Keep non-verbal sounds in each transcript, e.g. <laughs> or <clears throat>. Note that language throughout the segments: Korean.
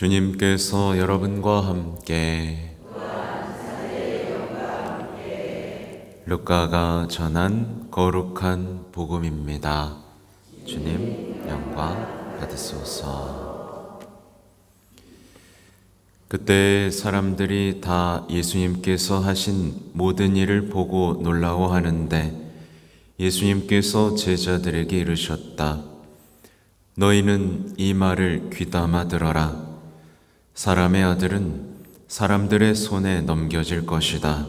주님께서 여러분과 함께 루카가 전한 거룩한 복음입니다. 주님 영광 받으소서. 그때 사람들이 다 예수님께서 하신 모든 일을 보고 놀라워하는데 예수님께서 제자들에게 이르셨다. 너희는 이 말을 귀담아 들어라. 사람의 아들은 사람들의 손에 넘겨질 것이다.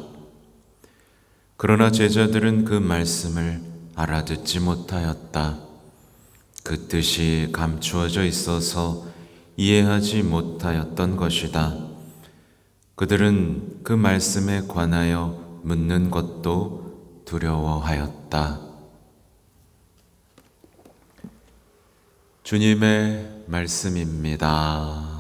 그러나 제자들은 그 말씀을 알아듣지 못하였다. 그 뜻이 감추어져 있어서 이해하지 못하였던 것이다. 그들은 그 말씀에 관하여 묻는 것도 두려워하였다. 주님의 말씀입니다.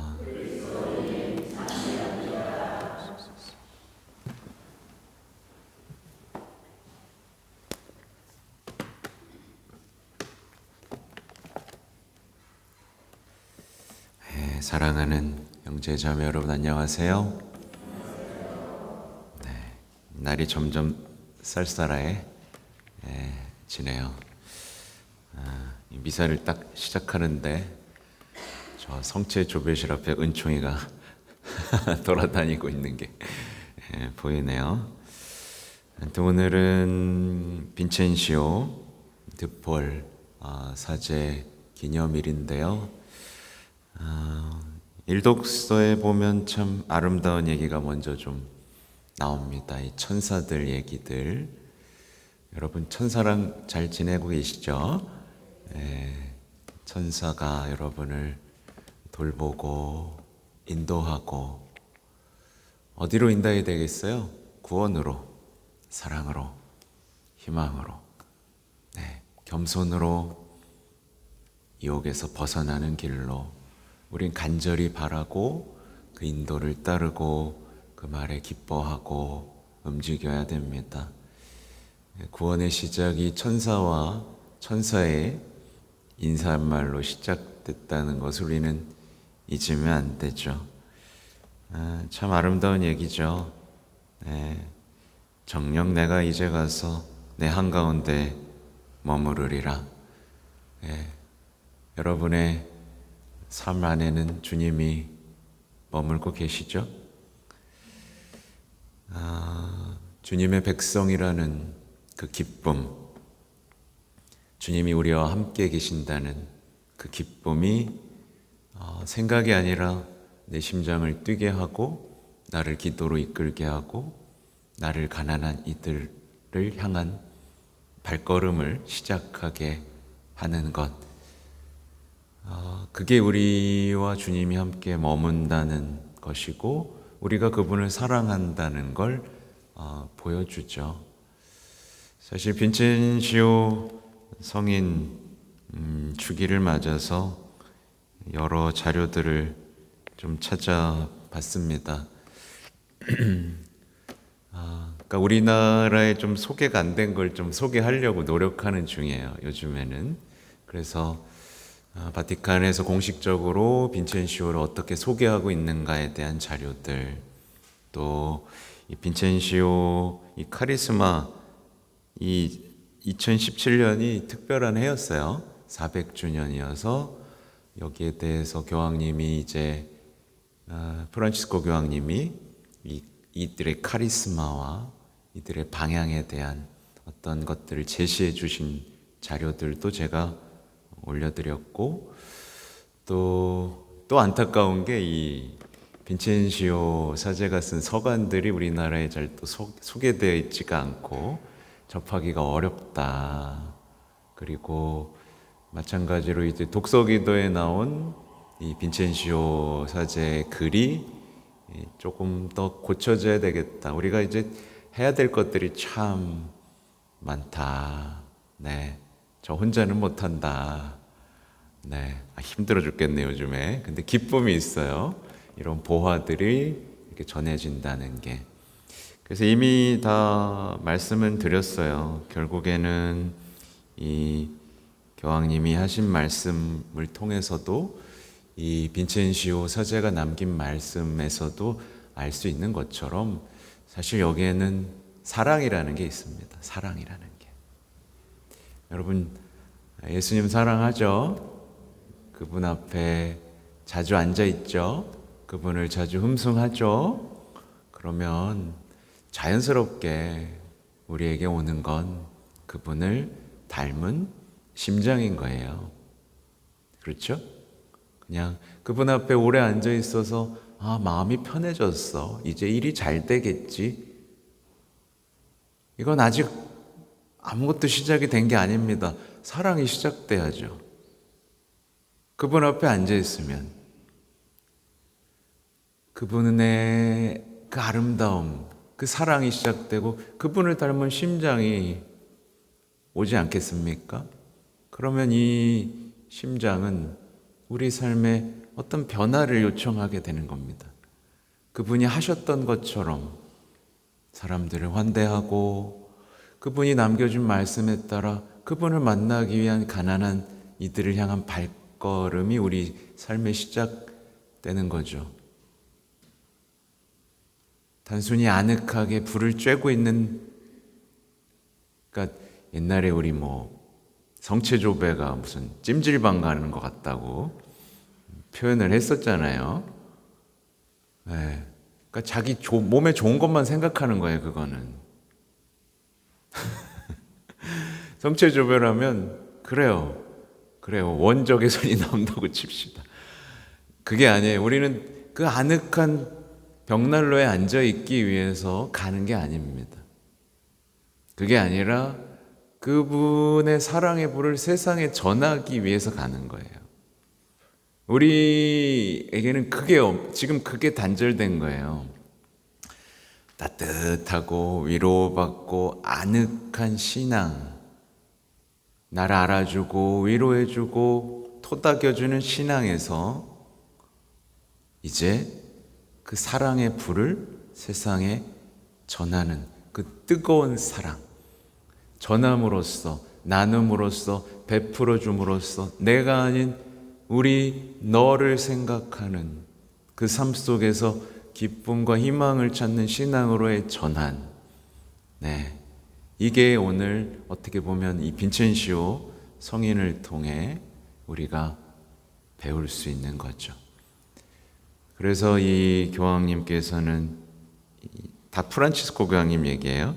네, 사랑하는 형제 자매 여러분 안녕하세요. 네, 날이 점점 쌀쌀해 예, 지네요. 아, 이 미사를 딱 시작하는데 저 성체 조배실 앞에 은총이가 <laughs> 돌아다니고 있는 게 예, 보이네요. 또 오늘은 빈첸시오 드폴 아, 사제 기념일인데요. 아, 일독서에 보면 참 아름다운 얘기가 먼저 좀 나옵니다. 이 천사들 얘기들. 여러분 천사랑 잘 지내고 계시죠? 예, 천사가 여러분을 돌보고 인도하고 어디로 인도해야 되겠어요? 구원으로, 사랑으로, 희망으로, 네, 겸손으로 유혹에서 벗어나는 길로 우린 간절히 바라고 그 인도를 따르고 그 말에 기뻐하고 움직여야 됩니다. 구원의 시작이 천사와 천사의 인사말로 시작됐다는 것을 우리는 잊으면 안 되죠. 아, 참 아름다운 얘기죠. 네, 정녕 내가 이제 가서 내 한가운데 머무르리라. 네, 여러분의 삶 안에는 주님이 머물고 계시죠? 아, 주님의 백성이라는 그 기쁨, 주님이 우리와 함께 계신다는 그 기쁨이 어, 생각이 아니라 내 심장을 뛰게 하고 나를 기도로 이끌게 하고 나를 가난한 이들을 향한 발걸음을 시작하게 하는 것. 어, 그게 우리와 주님이 함께 머문다는 것이고 우리가 그분을 사랑한다는 걸 어, 보여주죠. 사실 빈첸시오 성인 음, 주기를 맞아서 여러 자료들을 좀 찾아봤습니다. <clears throat> 아, 그러니까 우리나라에 좀 소개가 안 된 걸 좀 소개하려고 노력하는 중이에요. 요즘에는 그래서 아, 바티칸에서 공식적으로 빈첸시오를 어떻게 소개하고 있는가에 대한 자료들 또 이 빈첸시오 이 카리스마 이 2017년이 특별한 해였어요. 400주년이어서 여기에 대해서 교황님이 이제 아, 프란치스코 교황님이 이, 이들의 카리스마와 이들의 방향에 대한 어떤 것들을 제시해 주신 자료들도 제가 올려드렸고 또 또 안타까운 게 이 빈첸시오 사제가 쓴 서간들이 우리나라에 잘 또 소개되어 있지가 않고 접하기가 어렵다. 그리고 마찬가지로 이제 독서기도에 나온 이 빈첸시오 사제의 글이 조금 더 고쳐져야 되겠다. 우리가 이제 해야 될 것들이 참 많다. 네. 저 혼자는 못한다. 네. 아, 힘들어 죽겠네, 요즘에. 근데 기쁨이 있어요. 이런 보화들이 이렇게 전해진다는 게. 그래서 이미 다 말씀은 드렸어요. 결국에는 이 교황님이 하신 말씀을 통해서도 이 빈첸시오 서재가 남긴 말씀에서도 알 수 있는 것처럼 사실 여기에는 사랑이라는 게 있습니다. 사랑이라는 게. 여러분 예수님 사랑하죠? 그분 앞에 자주 앉아 있죠? 그분을 자주 흠숭하죠? 그러면 자연스럽게 우리에게 오는 건 그분을 닮은 심장인 거예요. 그렇죠? 그냥 그분 앞에 오래 앉아 있어서 아, 마음이 편해졌어. 이제 일이 잘 되겠지. 이건 아직 아무것도 시작이 된 게 아닙니다. 사랑이 시작돼야죠. 그분 앞에 앉아 있으면 그분의 그 아름다움, 그 사랑이 시작되고 그분을 닮은 심장이 오지 않겠습니까? 그러면 이 심장은 우리 삶에 어떤 변화를 요청하게 되는 겁니다. 그분이 하셨던 것처럼 사람들을 환대하고 그분이 남겨준 말씀에 따라 그분을 만나기 위한 가난한 이들을 향한 발걸음이 우리 삶의 시작되는 거죠. 단순히 아늑하게 불을 쬐고 있는 그러니까 옛날에 우리 뭐 성체조배가 무슨 찜질방 가는 것 같다고 표현을 했었잖아요. 네. 그러니까 자기 조, 몸에 좋은 것만 생각하는 거예요, 그거는. <laughs> 성체조배라면 그래요. 그래요. 원적의 손이 <laughs> 나온다고 칩시다. 그게 아니에요. 우리는 그 아늑한 벽난로에 앉아 있기 위해서 가는 게 아닙니다. 그게 아니라 그분의 사랑의 불을 세상에 전하기 위해서 가는 거예요. 우리에게는 그게 지금 그게 단절된 거예요. 따뜻하고 위로받고 아늑한 신앙, 나를 알아주고 위로해주고 토닥여주는 신앙에서 이제 그 사랑의 불을 세상에 전하는 그 뜨거운 사랑, 전함으로써 나눔으로써 베풀어 줌으로써 내가 아닌 우리 너를 생각하는 그 삶 속에서 기쁨과 희망을 찾는 신앙으로의 전환. 네. 이게 오늘 어떻게 보면 이 빈첸시오 성인을 통해 우리가 배울 수 있는 거죠. 그래서 이 교황님께서는 다 프란치스코 교황님 얘기예요.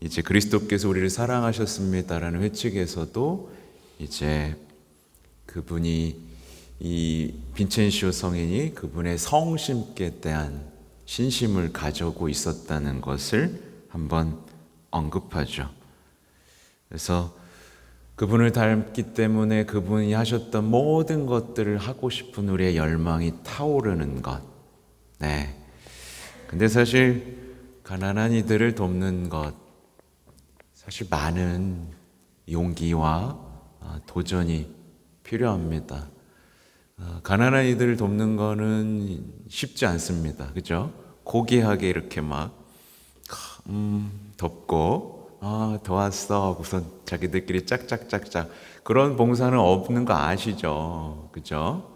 이제 그리스도께서 우리를 사랑하셨습니다라는 회칙에서도 이제 그분이 이 빈첸시오 성인이 그분의 성심께 대한 신심을 가지고 있었다는 것을 한번 언급하죠. 그래서 그분을 닮기 때문에 그분이 하셨던 모든 것들을 하고 싶은 우리의 열망이 타오르는 것. 네. 근데 사실 가난한 이들을 돕는 것, 사실 많은 용기와 아, 도전이 필요합니다. 아, 가난한 이들을 돕는 거는 쉽지 않습니다. 그죠? 고귀하게 이렇게 막, 음, 덥고, 아, 더웠어. 우선 자기들끼리 짝짝짝짝. 그런 봉사는 없는 거 아시죠? 그죠?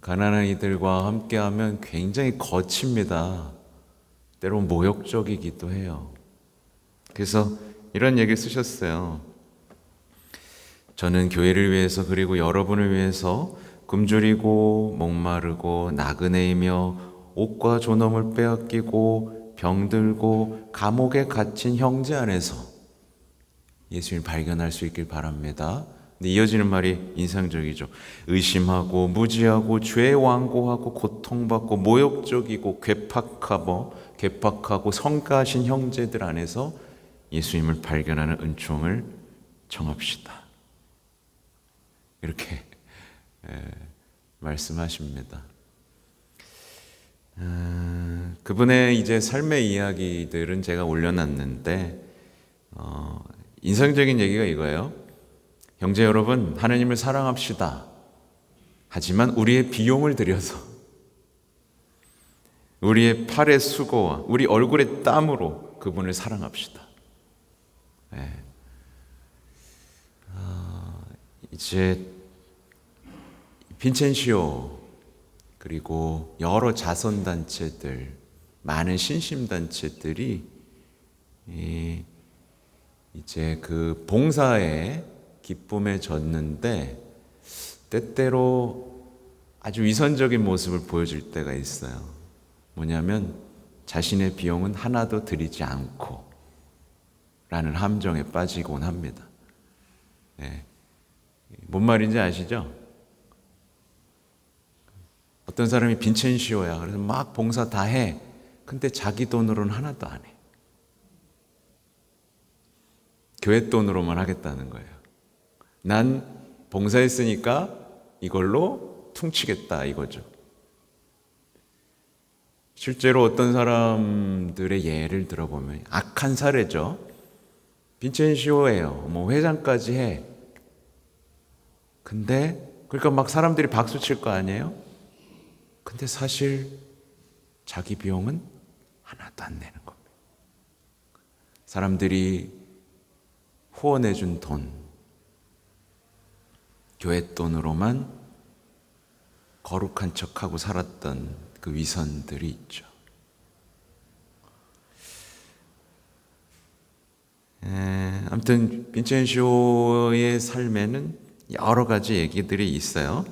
가난한 이들과 함께 하면 굉장히 거칩니다. 때론 모욕적이기도 해요. 그래서 이런 얘기를 쓰셨어요. 저는 교회를 위해서 그리고 여러분을 위해서 굶주리고 목마르고 나그네이며 옷과 존엄을 빼앗기고 병들고 감옥에 갇힌 형제 안에서 예수님을 발견할 수 있길 바랍니다. 근데 이어지는 말이 인상적이죠. 의심하고 무지하고 죄 완고하고 고통받고 모욕적이고 괴팍하고 괴팍하고 성가신 형제들 안에서 예수님을 발견하는 은총을 청합시다. 이렇게 예, 말씀하십니다. 아, 그분의 이제 삶의 이야기들은 제가 올려놨는데 어, 인상적인 얘기가 이거예요. 형제 여러분, 하나님을 사랑합시다. 하지만 우리의 비용을 들여서 우리의 팔의 수고와 우리 얼굴의 땀으로 그분을 사랑합시다. 네. 어, 이제 빈첸시오 그리고 여러 자선 단체들 많은 신심 단체들이 이제 그 봉사에 기쁨에 젖는데 때때로 아주 위선적인 모습을 보여줄 때가 있어요. 뭐냐면 자신의 비용은 하나도 들이지 않고 라는 함정에 빠지곤 합니다. 네. 뭔 말인지 아시죠? 어떤 사람이 빈첸시오야. 그래서 막 봉사 다 해. 근데 자기 돈으로는 하나도 안 해. 교회 돈으로만 하겠다는 거예요. 난 봉사했으니까 이걸로 퉁치겠다 이거죠. 실제로 어떤 사람들의 예를 들어보면 악한 사례죠. 빈첸시오예요. 뭐 회장까지 해. 근데 그러니까 막 사람들이 박수 칠 거 아니에요? 근데 사실 자기 비용은 하나도 안 내는 겁니다. 사람들이 후원해 준 돈, 교회 돈으로만 거룩한 척하고 살았던 그 위선들이 있죠. 에, 아무튼 빈첸쇼의 삶에는 여러 가지 얘기들이 있어요.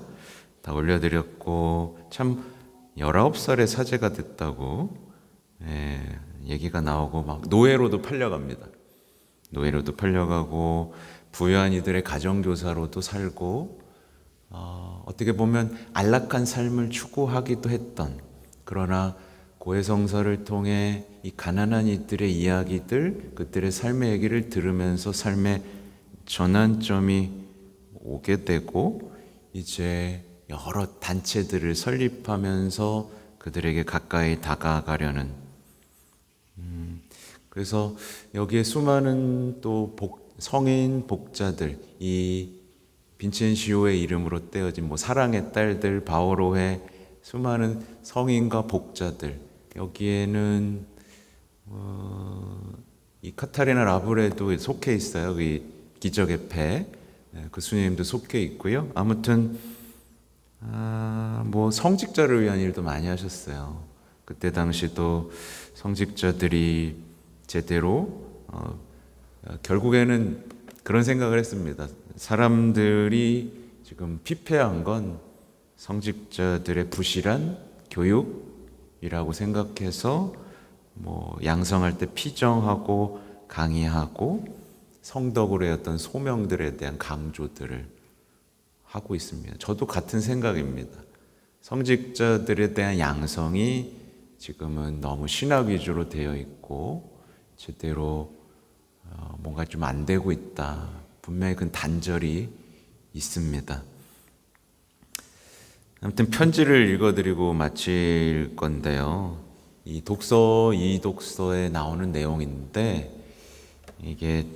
다 올려드렸고 참 19살에 사제가 됐다고 에, 얘기가 나오고 막 노예로도 팔려갑니다. 노예로도 팔려가고 부유한 이들의 가정교사로도 살고 어, 어떻게 보면 안락한 삶을 추구하기도 했던 그러나 고해성서를 통해 이 가난한 이들의 이야기들 그들의 삶의 얘기를 들으면서 삶의 전환점이 오게 되고 이제 여러 단체들을 설립하면서 그들에게 가까이 다가가려는 그래서 여기에 수많은 또 복, 성인 복자들, 이 빈첸시오의 이름으로 떼어진 뭐 사랑의 딸들, 바오로의 수많은 성인과 복자들, 여기에는 어, 이 카타리나 라브레도 속해 있어요. 그 기적의 배, 네, 그 수녀님도 속해 있고요. 아무튼 아, 뭐 성직자를 위한 일도 많이 하셨어요. 그때 당시도 성직자들이 제대로 어, 결국에는 그런 생각을 했습니다. 사람들이 지금 피폐한 건 성직자들의 부실한 교육이라고 생각해서 뭐 양성할 때 피정하고 강의하고 성덕으로의 어떤 소명들에 대한 강조들을 하고 있습니다. 저도 같은 생각입니다. 성직자들에 대한 양성이 지금은 너무 신학 위주로 되어 있고 제대로 어, 뭔가 좀 안 되고 있다. 분명히 그 단절이 있습니다. 아무튼 편지를 읽어드리고 마칠 건데요. 이 독서, 이 독서에 나오는 내용인데 이게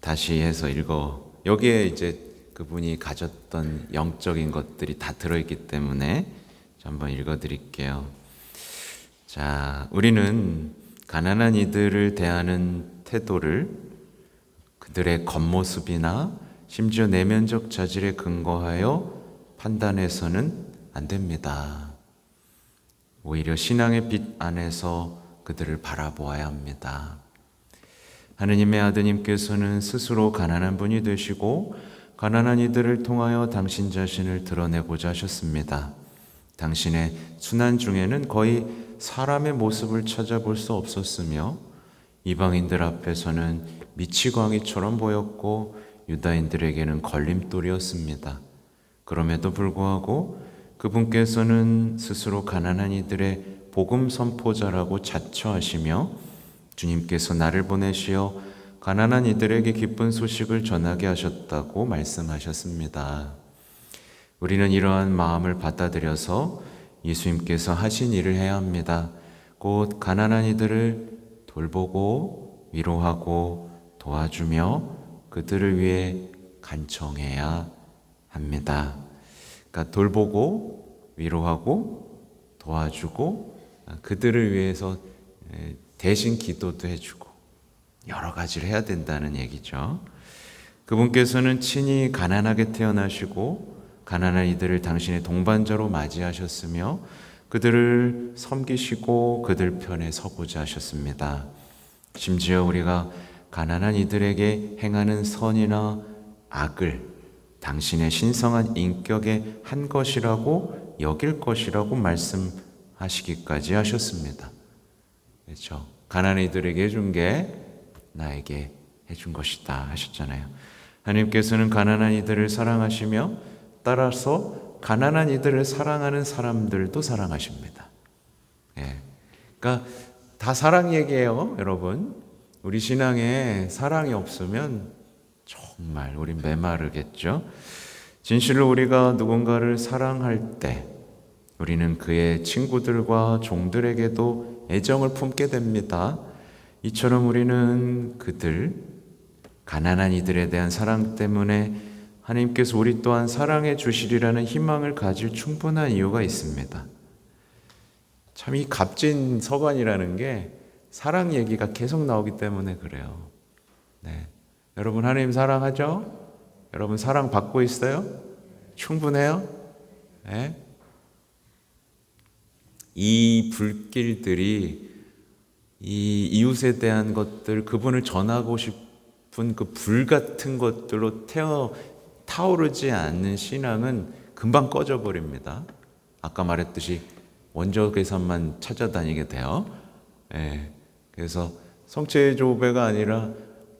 다시 해서 읽어. 여기에 이제 그분이 가졌던 영적인 것들이 다 들어있기 때문에 한번 읽어드릴게요. 자, 우리는 가난한 이들을 대하는 태도를 그들의 겉모습이나 심지어 내면적 자질에 근거하여 판단해서는 안 됩니다. 오히려 신앙의 빛 안에서 그들을 바라보아야 합니다. 하느님의 아드님께서는 스스로 가난한 분이 되시고 가난한 이들을 통하여 당신 자신을 드러내고자 하셨습니다. 당신의 순환 중에는 거의 사람의 모습을 찾아볼 수 없었으며 이방인들 앞에서는 미치광이처럼 보였고 유다인들에게는 걸림돌이었습니다. 그럼에도 불구하고 그분께서는 스스로 가난한 이들의 복음 선포자라고 자처하시며 주님께서 나를 보내시어 가난한 이들에게 기쁜 소식을 전하게 하셨다고 말씀하셨습니다. 우리는 이러한 마음을 받아들여서 예수님께서 하신 일을 해야 합니다. 곧 가난한 이들을 돌보고 위로하고 도와주며 그들을 위해 간청해야 합니다. 그러니까 돌보고 위로하고 도와주고 그들을 위해서 대신 기도도 해주고 여러 가지를 해야 된다는 얘기죠. 그분께서는 친히 가난하게 태어나시고 가난한 이들을 당신의 동반자로 맞이하셨으며 그들을 섬기시고 그들 편에 서고자 하셨습니다. 심지어 우리가 가난한 이들에게 행하는 선이나 악을 당신의 신성한 인격의 한 것이라고 여길 것이라고 말씀하시기까지 하셨습니다. 그렇죠? 가난한 이들에게 해준 게 나에게 해준 것이다 하셨잖아요. 하나님께서는 가난한 이들을 사랑하시며 따라서 가난한 이들을 사랑하는 사람들도 사랑하십니다. 예. 그러니까 다 사랑 얘기예요, 여러분. 우리 신앙에 사랑이 없으면 정말 우린 메마르겠죠. 진실로 우리가 누군가를 사랑할 때 우리는 그의 친구들과 종들에게도 애정을 품게 됩니다. 이처럼 우리는 그들, 가난한 이들에 대한 사랑 때문에 하나님께서 우리 또한 사랑해 주시리라는 희망을 가질 충분한 이유가 있습니다. 참 이 값진 서간이라는 게 사랑 얘기가 계속 나오기 때문에 그래요. 네. 여러분 하나님 사랑하죠? 여러분 사랑 받고 있어요? 충분해요? 네? 이 불길들이 이 이웃에 대한 것들, 그분을 전하고 싶은 그 불 같은 것들로 태어 타오르지 않는 신앙은 금방 꺼져 버립니다. 아까 말했듯이 계산만 찾아다니게 돼요. 예. 그래서 성체 조배가 아니라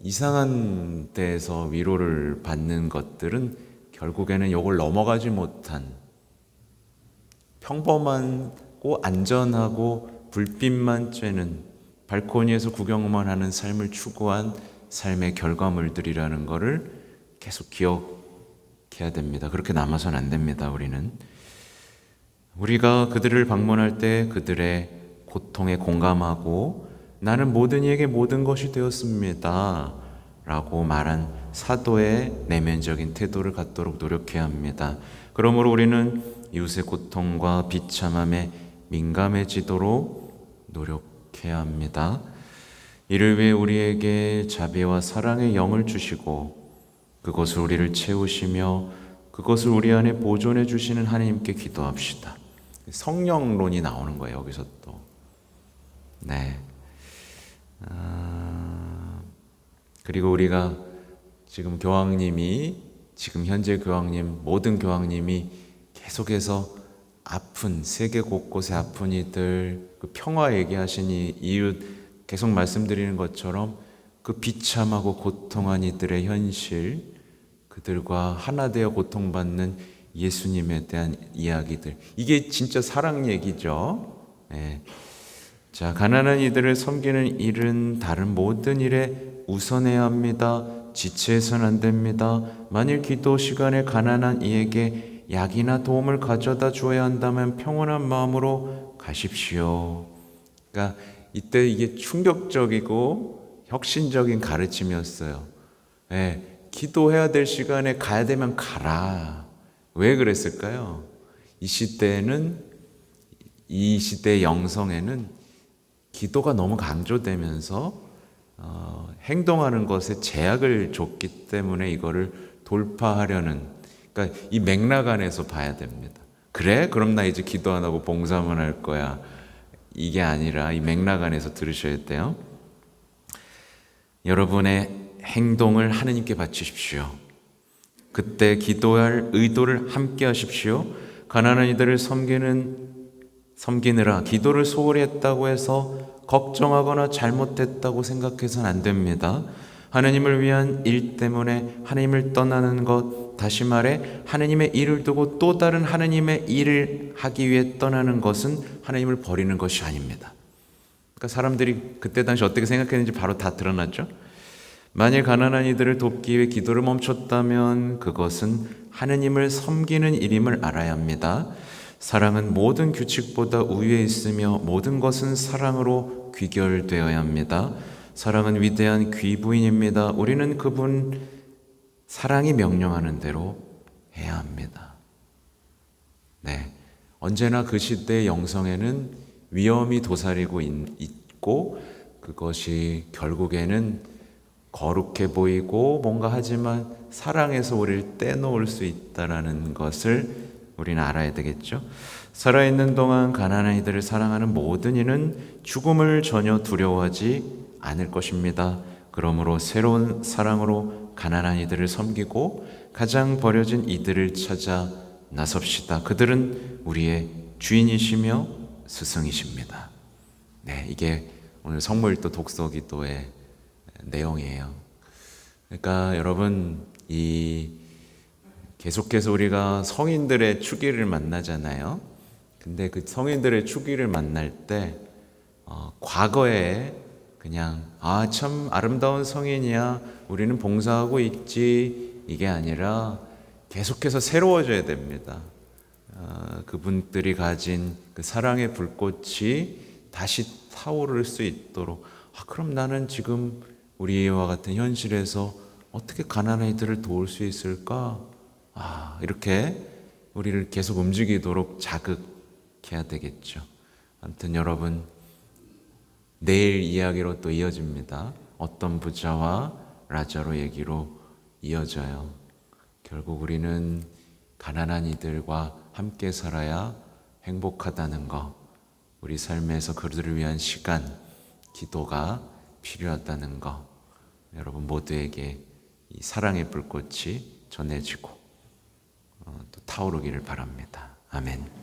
이상한 데에서 위로를 받는 것들은 결국에는 이걸 넘어가지 못한 평범하고 안전하고 불빛만 쬐는 발코니에서 구경만 하는 삶을 추구한 삶의 결과물들이라는 것을 계속 기억해야 됩니다. 그렇게 남아선 안 됩니다. 우리는 우리가 그들을 방문할 때 그들의 고통에 공감하고 나는 모든 이에게 모든 것이 되었습니다. 라고 말한 사도의 내면적인 태도를 갖도록 노력해야 합니다. 그러므로 우리는 이웃의 고통과 비참함에 민감해지도록 노력 해야 합니다. 이를 위해 우리에게 자비와 사랑의 영을 주시고 그것을 우리를 채우시며 그것을 우리 안에 보존해 주시는 하나님께 기도합시다. 성령론이 나오는 거예요, 여기서 또. 네. 아, 그리고 우리가 지금 교황님이 지금 현재 교황님 모든 교황님이 계속해서 아픈 세계 곳곳에 아픈 이들 그 평화 얘기하시니 이웃 계속 말씀드리는 것처럼 그 비참하고 고통한 이들의 현실 그들과 하나 되어 고통받는 예수님에 대한 이야기들 이게 진짜 사랑 얘기죠. 네. 자, 가난한 이들을 섬기는 일은 다른 모든 일에 우선해야 합니다. 지체해서는 안 됩니다. 만일 기도 시간에 가난한 이에게 약이나 도움을 가져다 주어야 한다면 평온한 마음으로 가십시오. 그러니까 이때 이게 충격적이고 혁신적인 가르침이었어요. 예, 기도해야 될 시간에 가야 되면 가라. 왜 그랬을까요? 이 시대에는 이 시대 영성에는 기도가 너무 강조되면서 어, 행동하는 것에 제약을 줬기 때문에 이거를 돌파하려는 그러니까 이 맥락 안에서 봐야 됩니다. 그래? 그럼 나 이제 기도 안 하고 봉사만 할 거야. 이게 아니라 이 맥락 안에서 들으셔야 돼요. 여러분의 행동을 하느님께 바치십시오. 그때 기도할 의도를 함께 하십시오. 가난한 이들을 섬기는 섬기느라 기도를 소홀히 했다고 해서 걱정하거나 잘못했다고 생각해서는 안 됩니다. 하느님을 위한 일 때문에 하느님을 떠나는 것, 다시 말해 하느님의 일을 두고 또 다른 하느님의 일을 하기 위해 떠나는 것은 하느님을 버리는 것이 아닙니다. 그러니까 사람들이 그때 당시 어떻게 생각했는지 바로 다 드러났죠. 만일 가난한 이들을 돕기 위해 기도를 멈췄다면 그것은 하느님을 섬기는 일임을 알아야 합니다. 사랑은 모든 규칙보다 우위에 있으며 모든 것은 사랑으로 귀결되어야 합니다. 사랑은 위대한 귀부인입니다. 우리는 그분 사랑이 명령하는 대로 해야 합니다. 네. 언제나 그 시대의 영성에는 위험이 도사리고 있고 그것이 결국에는 거룩해 보이고 뭔가 하지만 사랑에서 우리를 떼놓을 수 있다라는 것을 우리는 알아야 되겠죠. 살아있는 동안 가난한 이들을 사랑하는 모든 이는 죽음을 전혀 두려워하지 않을 것입니다. 그러므로 새로운 사랑으로 가난한 이들을 섬기고 가장 버려진 이들을 찾아 나섭시다. 그들은 우리의 주인이시며 스승이십니다. 네, 이게 오늘 성모일도 독서 기도의 내용이에요. 그러니까 여러분 이 계속해서 우리가 성인들의 추기를 만나잖아요. 근데 그 성인들의 추기를 만날 때 어, 과거에 그냥 아 참 아름다운 성인이야 우리는 봉사하고 있지 이게 아니라 계속해서 새로워져야 됩니다. 어, 그분들이 가진 그 사랑의 불꽃이 다시 타오를 수 있도록 아, 그럼 나는 지금 우리와 같은 현실에서 어떻게 가난한 이들을 도울 수 있을까? 아, 이렇게 우리를 계속 움직이도록 자극해야 되겠죠. 아무튼 여러분, 내일 이야기로 또 이어집니다. 어떤 부자와 라자로 얘기로 이어져요. 결국 우리는 가난한 이들과 함께 살아야 행복하다는 거, 우리 삶에서 그들을 위한 시간, 기도가 필요하다는 거, 여러분 모두에게 이 사랑의 불꽃이 전해지고 어, 또 타오르기를 바랍니다. 아멘.